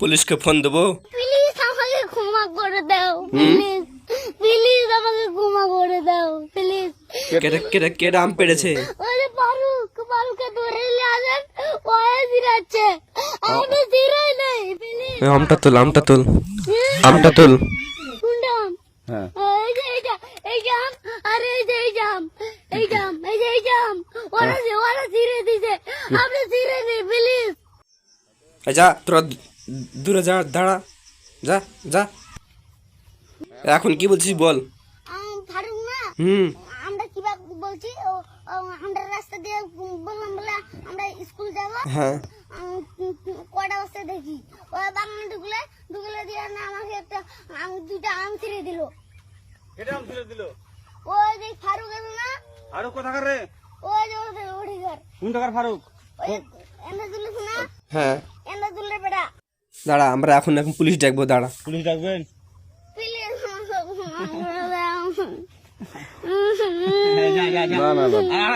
পুলিশকে ফোন দেবো? প্লিজ আমাকে ক্ষমা করে দাও প্লিজ। প্লিজ আমাকে ক্ষমা করে দাও প্লিজ। কেটে কেটে কেটে আম পেড়েছে। যে ফারুক ফারুককে ধরে নিয়ে আসেন ওয়ে জিরাচ্ছে আমি জিরাই নেই প্লিজ। আমটা তুল আমটা তুল। আমটা তুল। কোনটা আম? হ্যাঁ। এই যে এইটা এই জাম আর এই যে এই জাম এই জাম এই যে এই জাম ওরা যে ওরা জিরে দিছে। আপনি জিরে নেই প্লিজ। যা তোরা দূরে যা দাঁড়া যা যা। এখন কি বলছিস বল? ফারুক না? হুম। আমরা কীভাবে বলছি? আমরা রাস্তা দিয়ে বললাম বলে আমরা স্কুল যাব। হ্যাঁ। কটা বস্তা দেখি? ওই বাগানে ঢুকলে ঢুকলে দিয়ে না আমাকে একটা আম দুটা আম ছিঁড়ে দিল। কেটে আম তুলে দিল? ওই যে ফারুক এলো না? ফারুক কোথাকার রে? ওই যে ওডিগার কোন টাকার ফারুক? ওই এন্দা তুলিস না হ্যাঁ। দাঁড়া আমরা এখন এখন পুলিশ ডাকবো দাঁড়া। পুলিশ ডাকবেন? না না না